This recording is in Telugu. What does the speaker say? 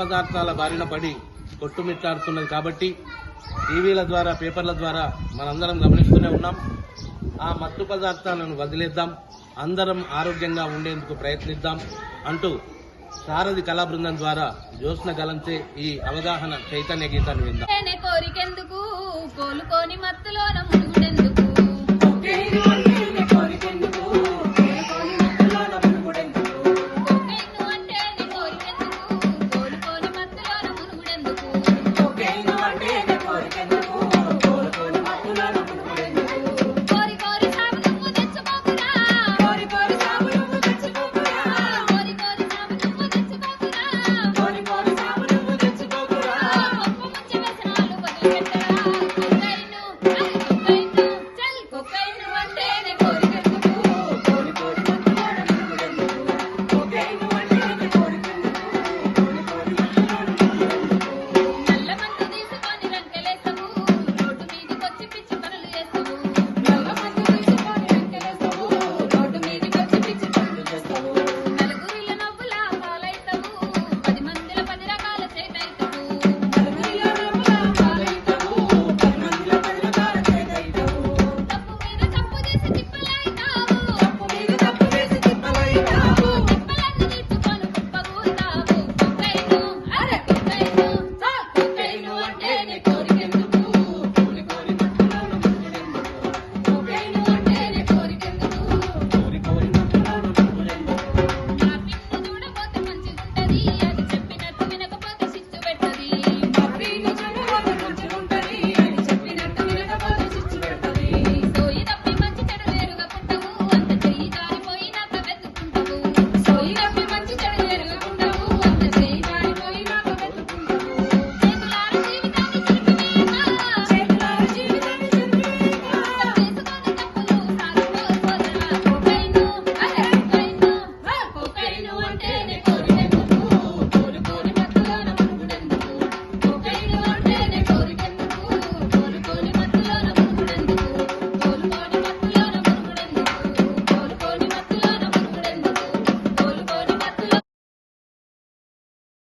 పదార్థాల బారిన పడి కొట్టుమిట్టాడుతున్నది కాబట్టి టీవీల ద్వారా పేపర్ల ద్వారా మనందరం గమనిస్తూనే ఉన్నాం. ఆ మత్తు పదార్థాలను వదిలేద్దాం. అందరం ఆరోగ్యంగా ఉండేందుకు ప్రయత్నిద్దాం అంటూ సారథి కళా బృందం ద్వారా జ్యోత్స్న గలంచే ఈ అవగాహన చైతన్య గీతాన్ని విందాం. కోరికెందుకు